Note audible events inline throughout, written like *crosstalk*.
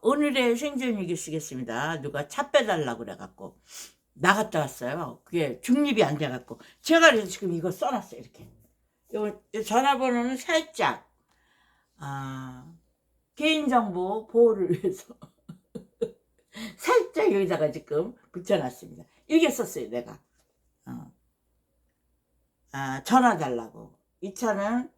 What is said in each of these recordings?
오늘의 생존 얘기 쓰겠습니다. 누가 차 빼달라고 그래갖고 나갔다 왔어요. 그게 중립이 안 돼갖고 제가 그래서 지금 이거 써놨어요. 이렇게. 요 전화번호는 살짝 아 개인정보 보호를 위해서 *laughs* 살짝 여기다가 지금 붙여놨습니다. 이게 썼어요. 내가. 어. 아, 전화 달라고. 이 차는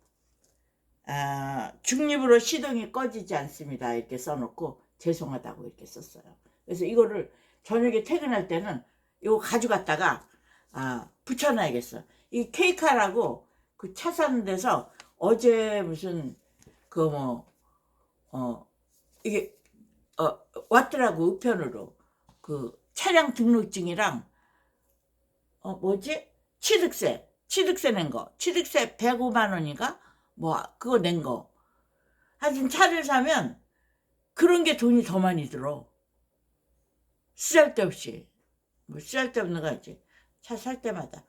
아, 중립으로 시동이 꺼지지 않습니다. 이렇게 써놓고 죄송하다고 이렇게 썼어요. 그래서 이거를 저녁에 퇴근할 때는 이거 가져갔다가 아, 붙여놔야겠어. 이 케이카라고 그 차 사는 데서 어제 무슨 그 뭐 어 이게 어 왔더라고 우편으로 그 차량 등록증이랑 어 뭐지 취득세 취득세 낸 거 취득세 105만 원인가 뭐 그거 낸 거. 하여튼 차를 사면 그런 게 돈이 더 많이 들어. 쓰잘데없이. 뭐 쓰잘데없는 거 이제 차살 때마다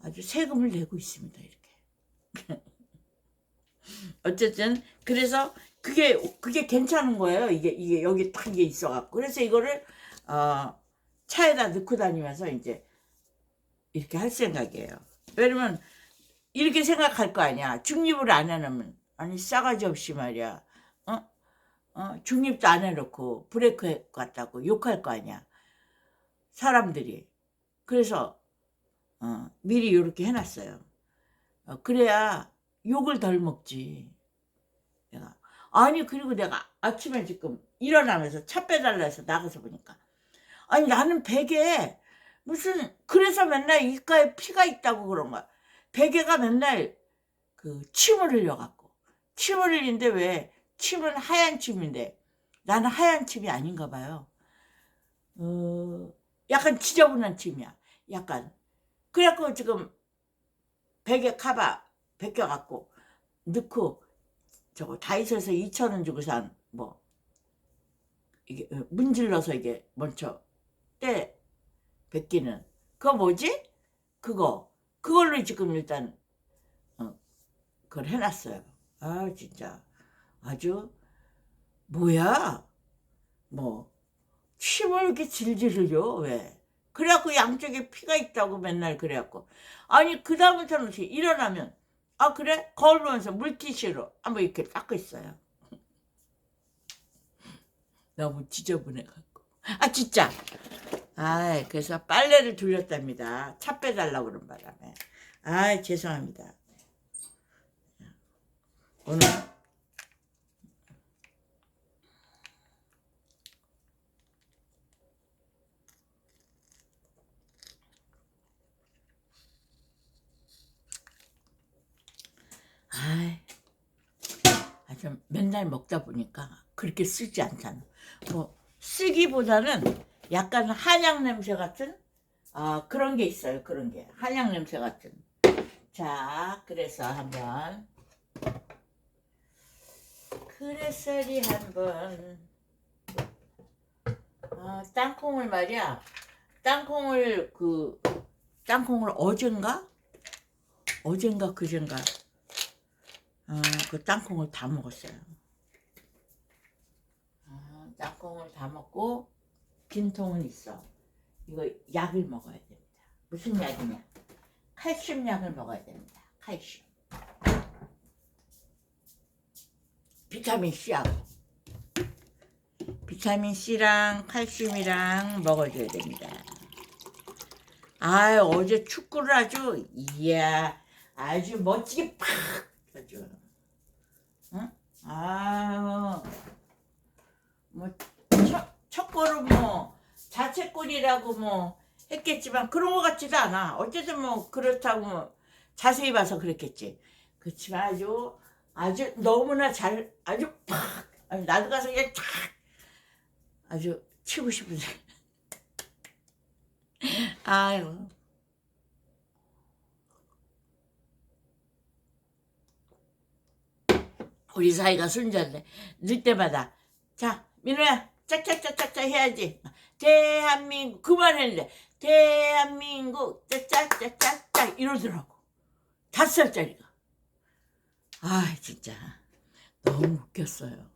아주 세금을 내고 있습니다. 이렇게. *laughs* 어쨌든 그래서 그게 그게 괜찮은 거예요. 이게 이게 여기 딱 이게 있어 갖고 그래서 이거를 어, 차에다 넣고 다니면서 이제 이렇게 할 생각이에요. 왜냐면 이렇게 생각할 거 아니야. 중립을 안 해놓으면 아니 싸가지 없이 말이야. 어? 어? 중립도 안 해놓고 브레이크 같다고 욕할 거 아니야. 사람들이. 그래서 어, 미리 이렇게 해놨어요. 어, 그래야 욕을 덜 먹지. 내가 아니 그리고 내가 아침에 지금 일어나면서 차 빼달라 해서 나가서 보니까 아니 나는 베개에 무슨 그래서 맨날 입가에 피가 있다고 그런 거야. 베개가 맨날 그 침을 흘려갖고 침을 흘리는데 왜 침은 하얀 침인데 나는 하얀 침이 아닌가 봐요. 어, 약간 지저분한 침이야. 약간 그래갖고 지금 베개 카바 벗겨갖고 넣고 저거 다이소에서 2천 원 주고 산 뭐 이게 어, 문질러서 이게 먼저 때 벗기는 그거 뭐지? 그거 그걸로 지금 일단 어, 그걸 해놨어요. 아 진짜. 아주 뭐야? 뭐 침을 이렇게 질질 흘려 왜? 그래갖고 양쪽에 피가 있다고 맨날 그래갖고. 아니 그 다음부터는 일어나면 아 그래? 거울 보면서 물티슈로 한번 이렇게 닦고 있어요. *laughs* 너무 지저분해갖고. 아 진짜 아, 그래서 빨래를 돌렸답니다. 차 빼달라고 그런 바람에. 아, 죄송합니다. 오늘 아이, 아주 맨날 먹다 보니까 그렇게 쓰지 않잖아. 뭐 쓰기보다는 약간 한약 냄새 같은 아 그런 게 있어요. 그런 게 한약 냄새 같은. 자, 그래서 한번 그래서리 한번 아, 땅콩을 말이야. 땅콩을 그 땅콩을 어젠가 어젠가 그젠가 아, 그 땅콩을 다 먹었어요. 아, 땅콩을 다 먹고 빈 통은 있어. 이거 약을 먹어야 됩니다. 무슨 약이냐? 칼슘 약을 먹어야 됩니다. 칼슘. 비타민 C하고. 비타민 C랑 칼슘이랑 먹어줘야 됩니다. 아 어제 축구를 아주, 이야, 아주 멋지게 팍! 아주. 응? 아유, 뭐, 골은 뭐, 자책골이라고 뭐, 했겠지만, 그런 것 같지도 않아. 어쨌든 뭐, 그렇다고 뭐, 자세히 봐서 그랬겠지. 그렇지만 아주, 아주 너무나 잘, 아주 팍! 아니, 나도 가서 그냥 탁! 아주 치고 싶은데. *laughs* 아유. 우리 사이가 순자인데 늘 때마다 자 민호야 짝짝짝짝짝 해야지. 대한민국 그만했는데 대한민국 짝짝짝짝짝 이러더라고. 다섯 살짜리가. 아 진짜. 너무 웃겼어요.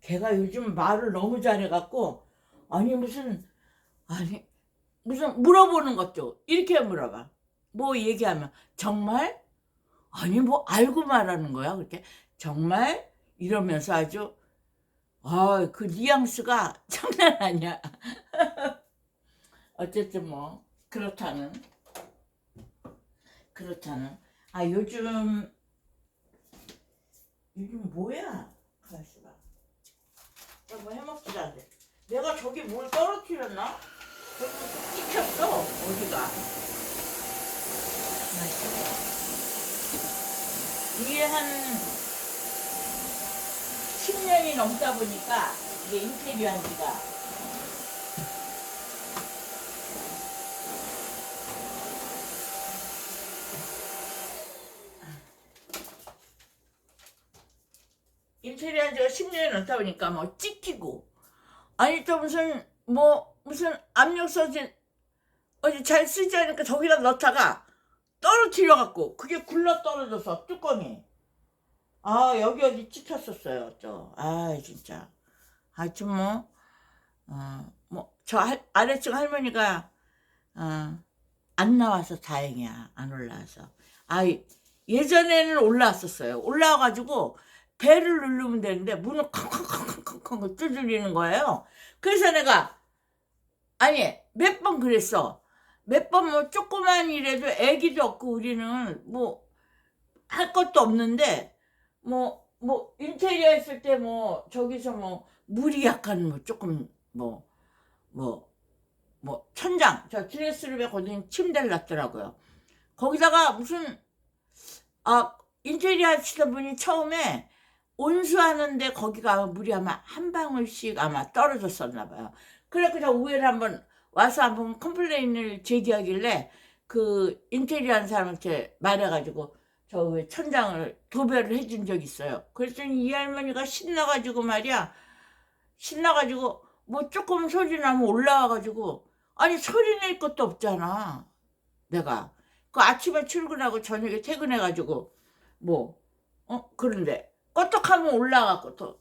걔가 요즘 말을 너무 잘해갖고 아니 무슨 아니 무슨 물어보는 것도 이렇게 물어봐. 뭐 얘기하면 정말? 아니 뭐 알고 말하는 거야? 그렇게 정말? 이러면서 아주 아 그 뉘앙스가 *laughs* 장난 아니야. *laughs* 어쨌든 뭐 그렇다는 그렇다는 아 요즘 요즘 뭐야 봐. 나뭐 해먹지도 않는데 내가 저기 뭘 떨어뜨렸나? 저기 뭐 찍혔어 어디가. 이게 한 10년이 넘다 보니까 이게 인테리어 한 지가. 인테리어 한 지가 10년이 넘다 보니까 뭐 찍히고. 아니 또 무슨 뭐 무슨 압력서진 어디 잘 쓰지 않으니까 저기다 넣다가 떨어뜨려 갖고 그게 굴러 떨어져서 뚜껑이 아 여기 어디 찍혔었어요. 저. 아 진짜. 하여튼 뭐 어, 뭐 저 아래층 할머니가 어, 안 나와서 다행이야. 안 올라와서. 아 예전에는 올라왔었어요. 올라와가지고 배를 누르면 되는데 문을 쾅쾅쾅쾅쾅쾅 두드리는 거예요. 그래서 내가 아니 몇 번 그랬어. 몇 번 뭐 조그만 일에도 애기도 없고 우리는 뭐 할 것도 없는데 뭐 뭐 인테리어 했을 때 뭐 저기서 뭐 물이 약간 뭐 조금 뭐 뭐 뭐 천장 저 드레스룸에 거기 침대를 놨더라고요. 거기다가 무슨 아 인테리어 하시던 분이 처음에 온수하는데 거기가 물이 아마 한 방울씩 아마 떨어졌었나 봐요. 그래 그냥 우회를 한번 와서 한번 컴플레인을 제기하길래 그 인테리어 한 사람한테 말해가지고 저왜 천장을 도배를 해준 적 있어요. 그랬더니 이 할머니가 신나가지고 말이야. 신나가지고 뭐 조금 소리 나면 올라와가지고 아니 소리 낼 것도 없잖아. 내가. 그 아침에 출근하고 저녁에 퇴근해가지고 뭐 어? 그런데 껐떡하면 올라가고 또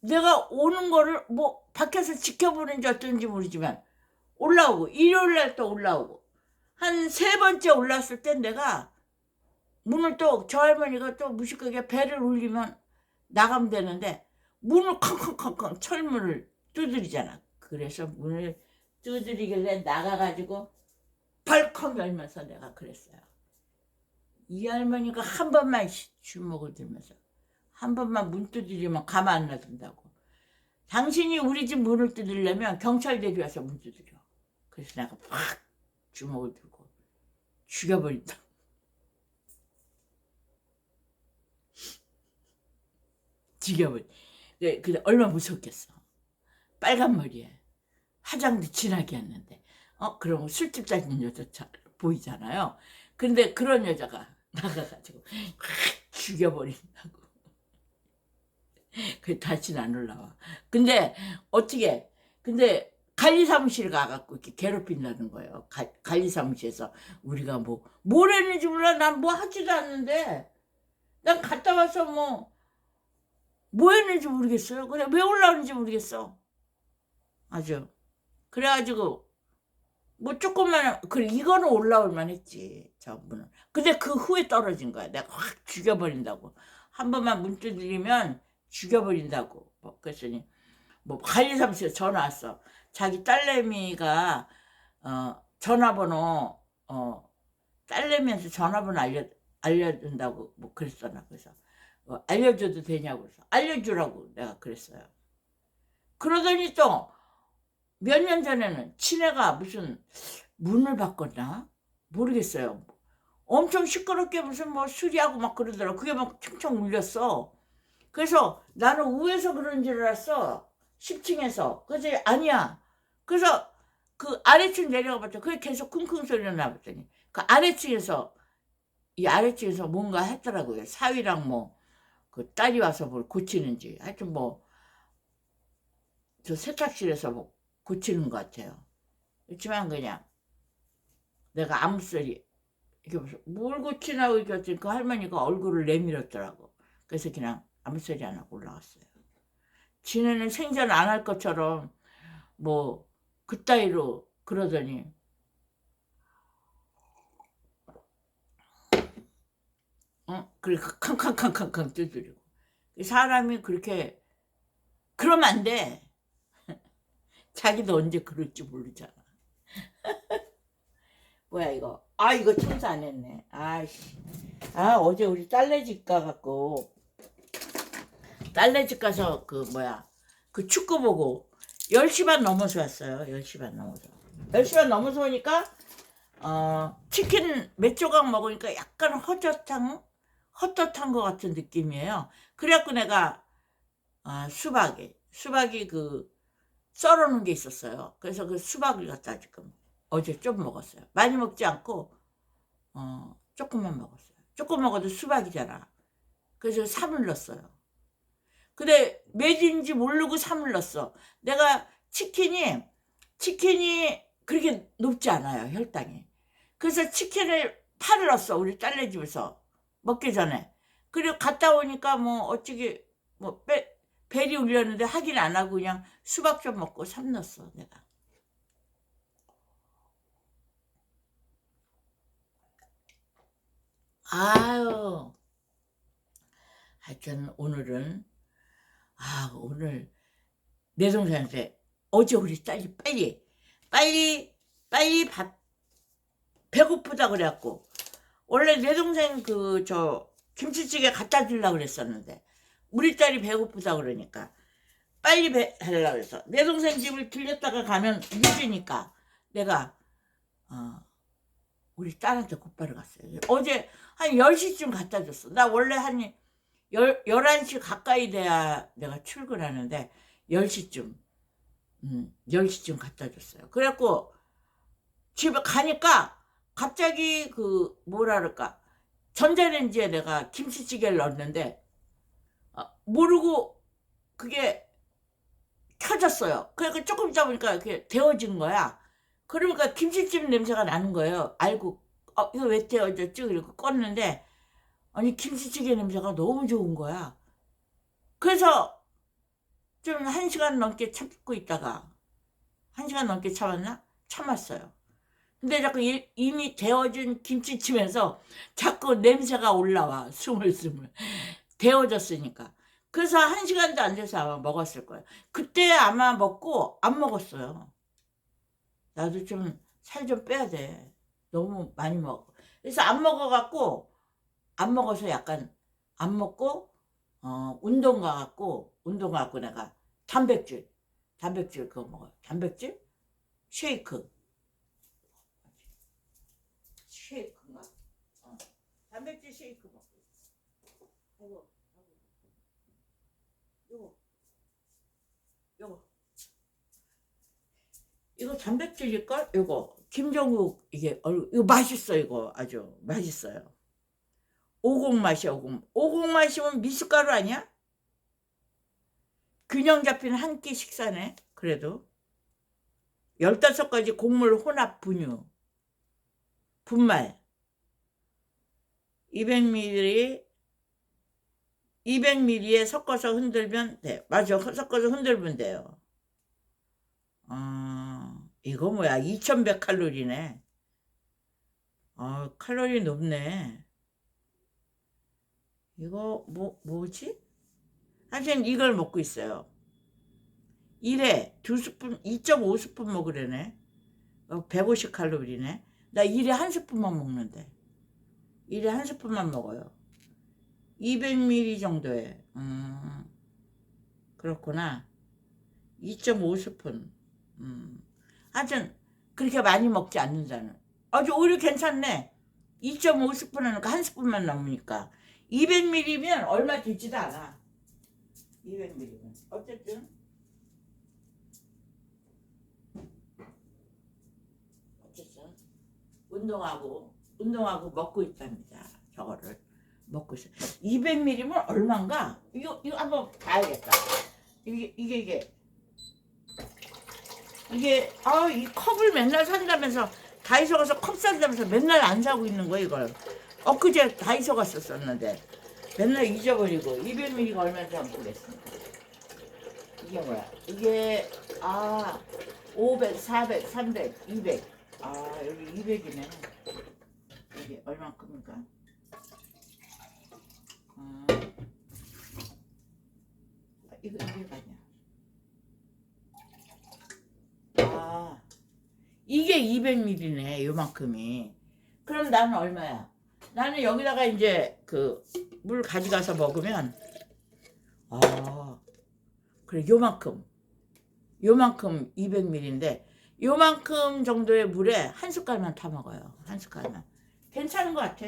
내가 오는 거를 뭐 밖에서 지켜보는지 어쩐지 모르지만 올라오고 일요일 날 또 올라오고 한 세 번째 올랐을 땐 내가 문을 또 저 할머니가 또 무식하게 배를 울리면 나가면 되는데 문을 컹컹컹컹 철문을 두드리잖아. 그래서 문을 두드리길래 나가가지고 벌컥 열면서 내가 그랬어요. 이 할머니가 한 번만 시- 주먹을 들면서 한 번만 문 두드리면 가만 안 놔둔다고. 당신이 우리 집 문을 두드리려면 경찰 데려와서 문 두드려. 그래서 내가 팍 주먹을 들고 죽여버린다. 죽여버리. 네, 근데 얼마나 무섭겠어. 빨간 머리에 화장도 진하게 했는데, 어 그러면 술집 다니는 여자 보이잖아요. 근데 그런 여자가 나가가지고 확 *laughs* 죽여버린다고. 그 다시는 안 올라와. 근데 어떻게? 근데 관리 사무실 가갖고 이렇게 괴롭힌다는 거예요. 가- 관리 사무실에서 우리가 뭐 뭘 했는지 몰라. 난 뭐 하지도 않는데. 난 갔다 와서 뭐, 뭐 했는지 모르겠어요. 그래, 왜 올라오는지 모르겠어. 아주. 그래가지고, 뭐 조금만, 그래, 이거는 올라올만 했지. 저분은. 근데 그 후에 떨어진 거야. 내가 확 죽여버린다고. 한 번만 문 두드리면 죽여버린다고. 뭐, 그랬더니, 뭐, 관리사무실에 전화 왔어. 자기 딸내미가, 어, 전화번호, 어, 딸내미한테 전화번호 알려, 알려준다고, 뭐, 그랬었나. 그래서, 어, 알려줘도 되냐고 그래서, 알려주라고 내가 그랬어요. 그러더니 또, 몇 년 전에는 친애가 무슨 문을 바꿨나? 모르겠어요. 엄청 시끄럽게 무슨 뭐 수리하고 막 그러더라고. 그게 막 층층 울렸어. 그래서 나는 우에서 그런 줄 알았어. 10층에서. 그래서 아니야. 그래서 그 아래층 내려가 봤더니 그게 계속 쿵쿵 소리가 나봤더니 그 아래층에서 이 아래층에서 뭔가 했더라고요. 사위랑 뭐 그 딸이 와서 뭘 고치는지 하여튼 뭐 저 세탁실에서 뭐 고치는 것 같아요. 그렇지만 그냥 내가 아무 소리 이게 무슨 뭘 고치나고 이랬더니 그 할머니가 얼굴을 내밀었더라고. 그래서 그냥 아무 소리 안 하고 올라갔어요. 지네는 생전 안 할 것처럼 뭐 그따위로 그러더니 어 그리고 캉캉캉캉캉 두드리고 사람이 그렇게 그러면 안 돼. *laughs* 자기도 언제 그럴지 모르잖아. *laughs* 뭐야 이거? 아 이거 청소 안 했네. 아씨. 아 어제 우리 딸네 집 가갖고 딸네 집 가서 그 뭐야 그 축구 보고 10시 반 넘어서 왔어요. 10시 반 넘어서. 10시 반 넘어서 오니까 어 치킨 몇 조각 먹으니까 약간 허젓한 헛헛한 것 같은 느낌이에요. 그래갖고 내가 아, 수박이 수박이 그 썰어놓은 게 있었어요. 그래서 그 수박을 갖다 지금 어제 좀 먹었어요. 많이 먹지 않고 어 조금만 먹었어요. 조금 먹어도 수박이잖아. 그래서 삼을 넣었어요. 근데 몇인지 모르고 삼을 넣었어. 내가 치킨이 치킨이 그렇게 높지 않아요 혈당이. 그래서 치킨을 팔을 넣었어 우리 딸네 집에서 먹기 전에. 그리고 갔다 오니까 뭐 어찌게 뭐 빼, 벨이 울렸는데 하긴 안 하고 그냥 수박 좀 먹고 삼 넣었어 내가. 아유. 하여튼 오늘은 아 오늘 내 동생한테 어제 우리 딸이 빨리 빨리 빨리 밥 배고프다 그래갖고 원래 내 동생 그 저 김치찌개 갖다 주려고 그랬었는데 우리 딸이 배고프다 그러니까 빨리 배 하려고 그래서 내 동생 집을 들렸다가 가면 늦으니까 내가 어 우리 딸한테 곧바로 갔어요. 어제 한 10시쯤 갖다 줬어. 나 원래 한 열, 11시 가까이 돼야 내가 출근하는데 10시쯤 음, 10시쯤 갖다 줬어요. 그래갖고 집에 가니까 갑자기 그 그럴까 전자레인지에 내가 김치찌개를 넣었는데 어, 모르고 그게 켜졌어요. 그러니까 조금 있다 보니까 이렇게 데워진 거야. 그러니까 김치찜 냄새가 나는 거예요. 알고 어, 이거 왜 데워졌지? 그리고 껐는데 아니 김치찌개 냄새가 너무 좋은 거야. 그래서 좀 한 시간 넘게 참고 있다가 한 시간 넘게 참았나? 참았어요. 근데 자꾸 이, 이미 데워진 김치찜에서 자꾸 냄새가 올라와 스물스물 데워졌으니까. 그래서 한 시간도 안 돼서 아마 먹었을 거예요. 그때 아마 먹고 안 먹었어요. 나도 좀 살 좀 빼야 돼. 너무 많이 먹어. 그래서 안 먹어갖고 안 먹어서 약간 안 먹고 어 운동 가갖고 운동 가갖고 내가 단백질 단백질 그거 먹어요. 단백질 쉐이크 쉐이크인가? 어. 단백질 쉐이크 먹고 있어. 아이고, 아이고. 요거 요거 이거 단백질일걸? 이거 김정국 이게 얼 이거 맛있어 이거 아주 맛있어요. 오곡 맛이야 오곡. 오곡 맛이면 미숫가루 아니야? 균형 잡힌 한 끼 식사네. 그래도 열다섯 가지 곡물 혼합 분유 분말 200ml 200ml에 섞어서 흔들면 돼. 맞아. 섞어서 흔들면 돼요. 어, 이거 뭐야? 2100 칼로리네. 어, 칼로리 높네. 이거 뭐 뭐지? 하여튼 이걸 먹고 있어요. 1회 두 스푼 2.5스푼 먹으려네. 150 칼로리네. 나 1회 한 스푼만 먹는데. 1회 한 스푼만 먹어요. 200ml 정도에. 음, 그렇구나. 2.5스푼. 음. 하여튼 그렇게 많이 먹지 않는다는. 아주 오히려 괜찮네. 2.5스푼 하니까 한 스푼만 넘으니까. 200ml면 얼마 되지도 않아. 200ml면. 어쨌든. 어쨌든. 운동하고, 운동하고 먹고 있답니다. 저거를. 먹고 있어. 200ml면 얼마인가? 이거, 이거 한번 봐야겠다. 이게, 이게, 이게. 이게, 아, 이 컵을 맨날 산다면서, 다이소 가서 컵 산다면서 맨날 안 사고 있는 거야, 이걸. 엊그제 다이소 갔었었는데, 맨날 잊어버리고, 200ml가 얼마인지 한번 보겠습니다. 이게 뭐야? 이게 아 500, 400, 300, 200. 아 여기 200이네. 이게 얼마큼인가? 아, 이거 이게 아니야. 아 이게 200ml네. 요만큼이. 그럼 나는 얼마야? 나는 여기다가 이제 그 물 가져가서 먹으면 아 그래 요만큼 요만큼 200ml인데 요만큼 정도의 물에 한 숟갈만 타 먹어요 한 숟갈만 괜찮은 것 같아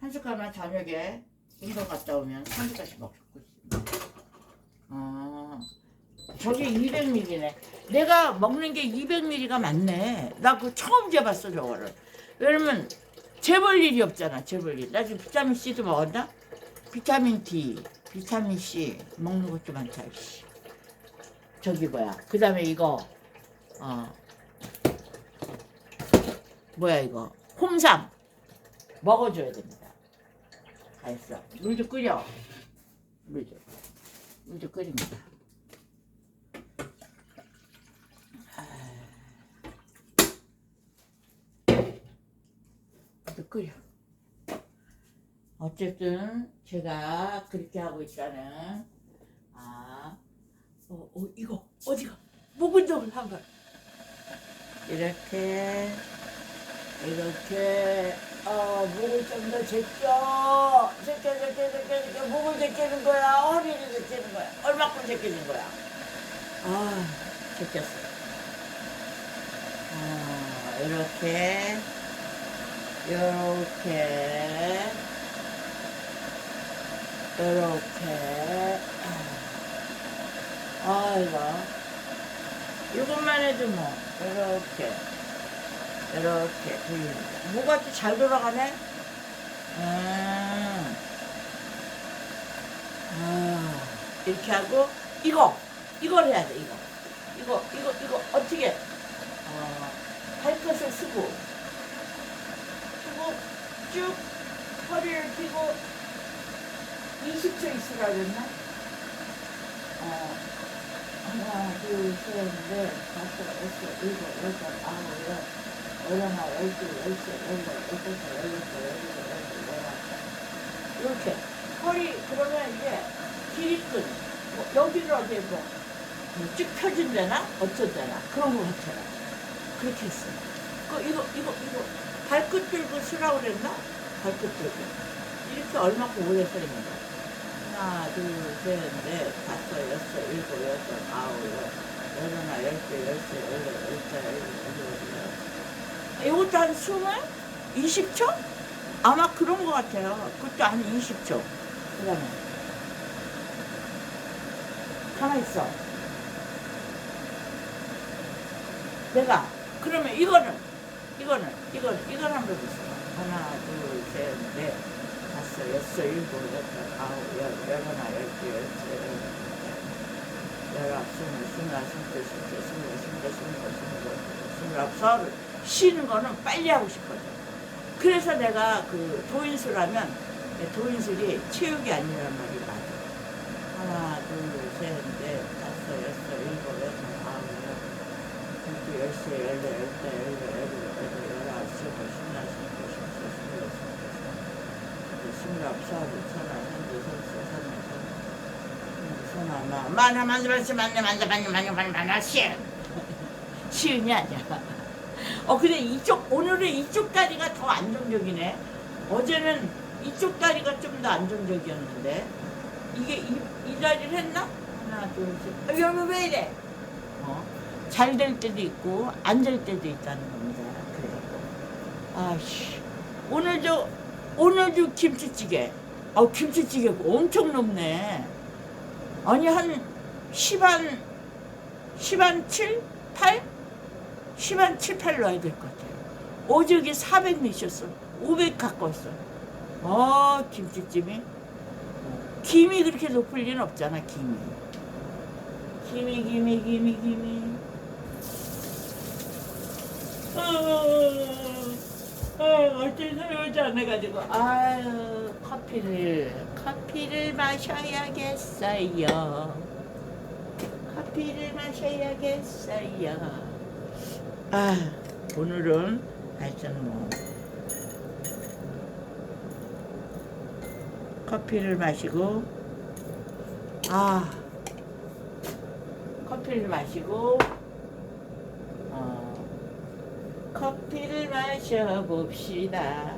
한 숟갈만 저녁에 운동 갔다 오면 한 숟갈씩 먹고 있습니다 아 저게 200ml네 내가 먹는 게 200ml가 맞네 나 그거 처음 재봤어 저거를 왜냐면 재볼 일이 없잖아 재볼 일. 나 지금 비타민 C도 먹었나? 비타민 D, 비타민 C 먹는 것도 많다. 씨. 저기 뭐야? 그 다음에 이거 어 뭐야 이거 홍삼 먹어줘야 됩니다. 다 했어. 물 좀 끓여. 물 좀. 물 좀 끓입니다. 물 끓여. 어쨌든 제가 그렇게 하고 있다는 아, 어, 어 이거 어디가 좀 한번 이렇게 이렇게. 어 목을 좀 더 제껴. 제껴 제껴 제껴 제껴. 목을 제끼는 거야. 허리를 제끼는 거야. 얼마큼 제끼는 거야? 아 제꼈어. 아 이렇게. 이렇게. 이렇게. 아이고. 이것만 해도 뭐 이렇게 이렇게 돌립니다 뭐가 또 잘 돌아가네? 음. 아, 이렇게 하고 이거 이걸 해야 돼 이거. 이거 이거 이거 어떻게? 어, 발끝을 쓰고 쓰고 쭉 허리를 펴고 20초 있으라 그랬나? 어, 하나, 둘, 셋, 넷, 다섯, 여섯, 일곱, 여덟, 아홉, 열, 열하나, 열둘, 열셋, 열넷, 열다섯, 열여섯, 열일곱, 열여덟, 열아홉. 이렇게. 허리, 그러면 이제 길이끈, 뭐, 여기를 어디 뭐, 뭐쭉 펴진다나? 어쩌다나? 그런 거 같아요. 그렇게 했어. 그, 이거, 이거, 이거, 발끝 들고 쓰라고 그랬나? 발끝 들고. 이렇게 얼마큼 오래 서 있는 거야. 하나, 둘, 셋, 넷, 다섯, 여섯, 일곱, 여덟, 아홉, 열, 열하나, 열둘, 열셋, 열넷, 열다, 열여섯, 열여덟. 이것도 한 스물? 20초? 아마 그런 것 같아요. 그것도 한 20초. 그 다음에. 가만히 있어. 내가, 그러면 이거는, 이거는, 이거는, 이걸 한번 해보세요. 하나, 둘, 셋, 넷, 열세, 열여덟, 열아홉, 스물, 스물하나, 스물둘, 스물셋, 스물넷, 스물다섯, 스물여섯, 스물일곱, 스물아홉, 서른. 쉬는 거는 빨리 하고 싶거든. 그래서 내가 그 도인수라면 도인술이 체육이 아니란 말이 맞아. 하나, 둘, 셋, 넷, 다섯, 여섯, 일곱, 여덟, 아홉, 열, 열두, 열세, 열네, 열다, 열여, 열일곱, 여덟, 열아홉, 스물, 스물하나, 스물둘, 스물셋, 스물넷, 스물다섯, 스물아홉, 서른, 서른하나, 서른둘, 서른셋, 서른넷, 서른아홉, 만나, 만나, 만나, 만나, 만나, 만나, 만나, 만나, 만나, 시 시은이 아니야. *laughs* 어, 근데 이쪽, 오늘은 이쪽 다리가 더 안정적이네. 어제는 이쪽 다리가 좀 더 안정적이었는데. 이게 이, 이 다리를 했나? 하나, 둘, 셋. 아, 여러분 왜 이래? 어? 잘 될 때도 있고, 안 될 때도 있다는 겁니다. 그래. 아씨. 오늘 저, 오늘 저 김치찌개. 아, 김치찌개 엄청 높네. 아니, 한 10한, 10한 7? 8? 10한 7, 8 넣어야 될 것 같아요. 여기 400 넣으셨어. 500 가까웠어. 어, 김치찜이. 김이 그렇게 높을 리는 없잖아, 김이. 김이, 김이, 김이, 김이. 어, 어, 어째 소용지 않아가지고, 아유, 커피를, 커피를 마셔야겠어요. 커피를 마셔야겠어요. 아, 오늘은 하여튼 뭐 커피를 마시고 아 커피를 마시고 어, 커피를 마셔봅시다.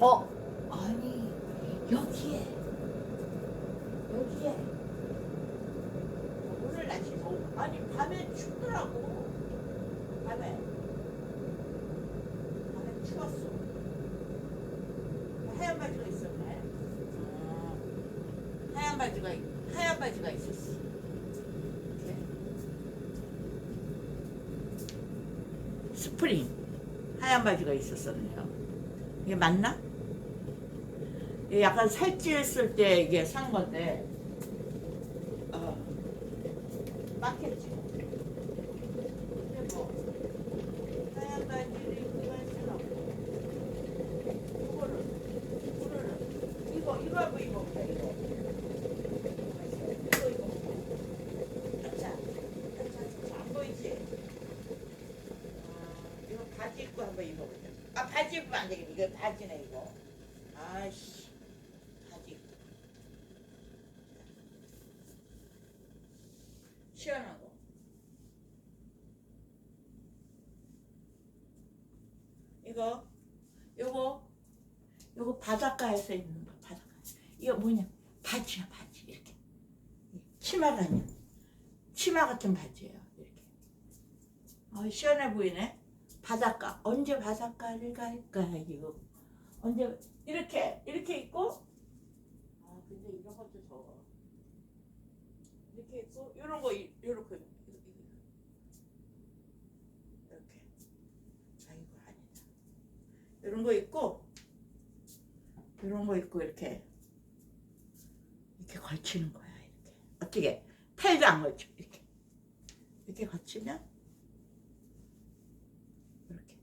어? 아니 여기에 여기에. 오늘 날씨 너무 아니 밤에 춥더라고. 밤에. 밤에 추웠어. 하얀 바지가 있었네. 어, 하얀 바지가 있- 하얀 바지가 있었어 이렇게 스프링 하얀 바지가 있었었네요 이게 맞나? 약간 살찌했을 때 이게 산 건데 어, 맞겠지 근데 뭐 하얀 바지를 입고 갈 수는 없고 이거를 이거를 이거 이거 한번 입어보자 이거 이거 입어보자 아차 아차 아차 안 보이지? 아, 이거 바지 입고 한번 입어보자 입으면 안 되겠네. 이거 바지네 이거. 아씨. 입고 시원하고. 이거 요거 요거 바닷가에서 입는 거 바닷가 이거 뭐냐? 바지야 바지. 이렇게. 치마가 아니야 치마 같은 바지예요 이렇게. 어, 시원해 보이네 바닷가 언제 바닷가를 갈까요? 언제 이렇게 이렇게 입고? 아 근데 이런 것도 더워 이렇게 입고 이런 거 이- 요렇게. 이렇게. 이렇게 아이고 아니다. 이런 거 입고 이런 거 입고 이렇게. 이렇게 걸치는 거야 이렇게. 어떻게? 팔도 안 걸쳐 이렇게. 이렇게 걸치면 이렇게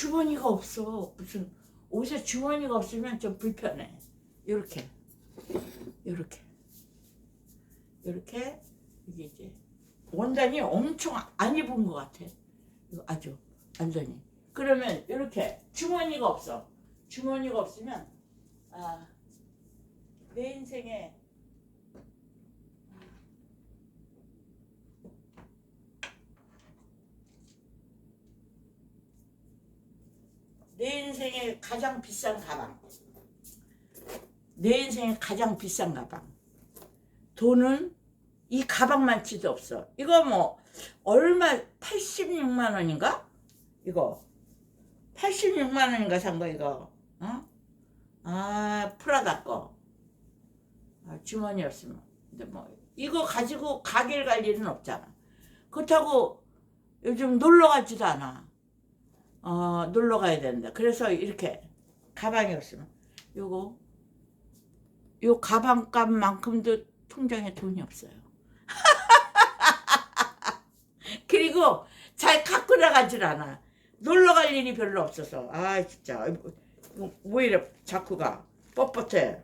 주머니가 없어. 무슨 옷에 주머니가 없으면 좀 불편해. 이렇게. 이렇게. 이렇게. 이게 이제 원단이 엄청 안 입은 것 같아. 이거 아주 완전히. 그러면 이렇게 주머니가 없어. 주머니가 없으면 아 내 인생에 내 인생에 가장 비싼 가방. 내 인생에 가장 비싼 가방. 돈은 이 가방만 치도 없어. 이거 뭐 얼마 86만 원인가? 이거. 86만 원인가 산 거 이거. 어? 아 프라다 거. 아, 주머니였으면. 근데 뭐 이거 가지고 가게를 갈 일은 없잖아. 그렇다고 요즘 놀러 가지도 않아 어 놀러 가야 된다. 그래서 이렇게 가방이 없으면 요거 요 가방값만큼도 통장에 돈이 없어요. *laughs* 그리고 잘 갖고 나가질 않아. 놀러 갈 일이 별로 없어서. 아 진짜. 이거 왜 이래 자꾸 가. 뻣뻣해.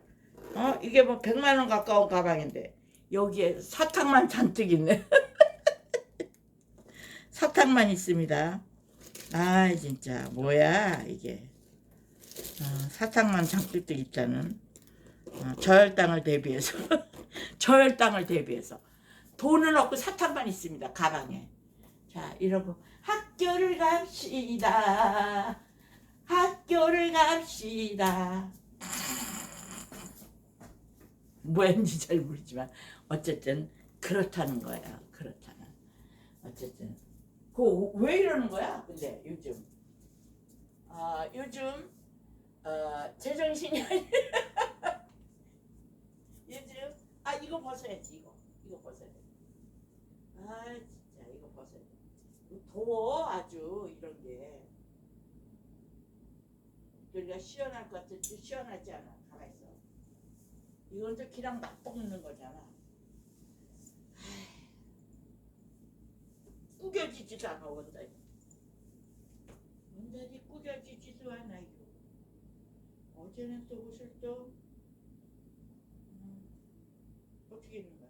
어? 이게 뭐 100만 원 가까운 가방인데. 여기에 사탕만 잔뜩 있네. *laughs* 사탕만 있습니다 아 진짜. 뭐야 이게. 어, 사탕만 잔뜩 있다는. 어, 저혈당을 대비해서. *laughs* 저혈당을 대비해서. 돈은 없고 사탕만 있습니다 가방에. 자 이러고. 학교를 갑시다. 학교를 갑시다. 뭐였는지 잘 모르지만 어쨌든 그렇다는 거예요 그렇다는. 어쨌든 그 왜 이러는 거야? 근데 요즘. 아 요즘 어, 제정신이 아니 *laughs* 요즘 아 이거 벗어야지 이거. 이거 벗어야 돼 아 진짜 이거 벗어야 돼. 더워 아주 이런 게. 우리가 시원할 것 같지 시원하지 않아 가만 있어. 이건 또 기랑 막 볶는 거잖아 꾸겨지지도 않아 원단이 원단이 꾸겨지지도 않아요. 어제는 또 옷을 또 음, 어떻게 입는 거야?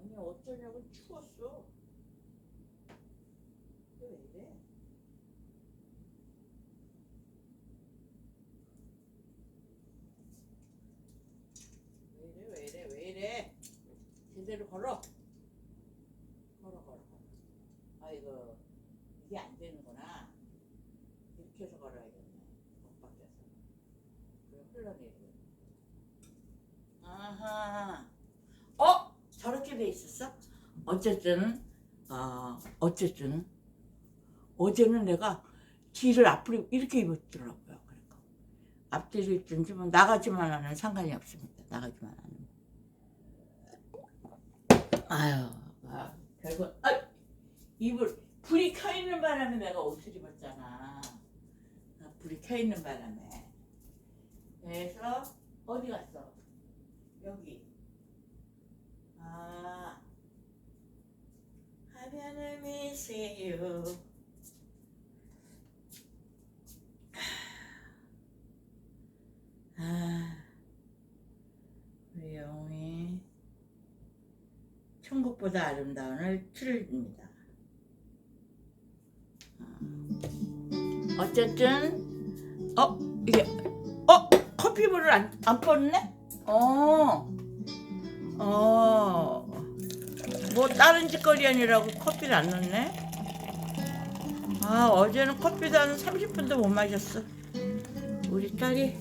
아니 어쩌냐고 추웠어. 제대로 걸어. 걸어 걸어. 아이고 이게 안 되는구나. 이렇게 해서 걸어야겠네. 못 바뀌어서. 그래 흘러내리고. 아하. 어? 저렇게 돼 있었어? 어쨌든 어, 어쨌든 어제는 내가 뒤를 앞으로 이렇게 입었더라고요. 그러니까 앞뒤로 입든지 뭐 나가지만 하면 상관이 없습니다. 나가지만 하면. 아유, 아, 결국 아, 이불 불이 켜 있는 바람에 내가 옷을 입었잖아. 아, 불이 켜 있는 바람에. 그래서 어디 갔어? 여기. 아, 하면을 미세요. 아, 우리 영웅이 천국보다 아름다운을 틀립니다. 아, 어쨌든, 어, 이게, 어, 커피물을 안, 안 뻗네? 어, 어, 뭐 다른 짓거리 아니라고 커피를 안 넣네? 아, 어제는 커피도 한 30분도 못 마셨어. 우리 딸이.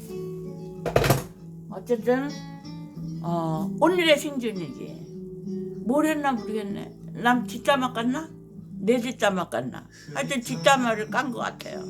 어쨌든, 어, 오늘의 생존이지. 뭘 했나 모르겠네. 남 뒷담화 깠나? 내 뒷담화 깠나? 하여튼 뒷담화를 깐 것 같아요.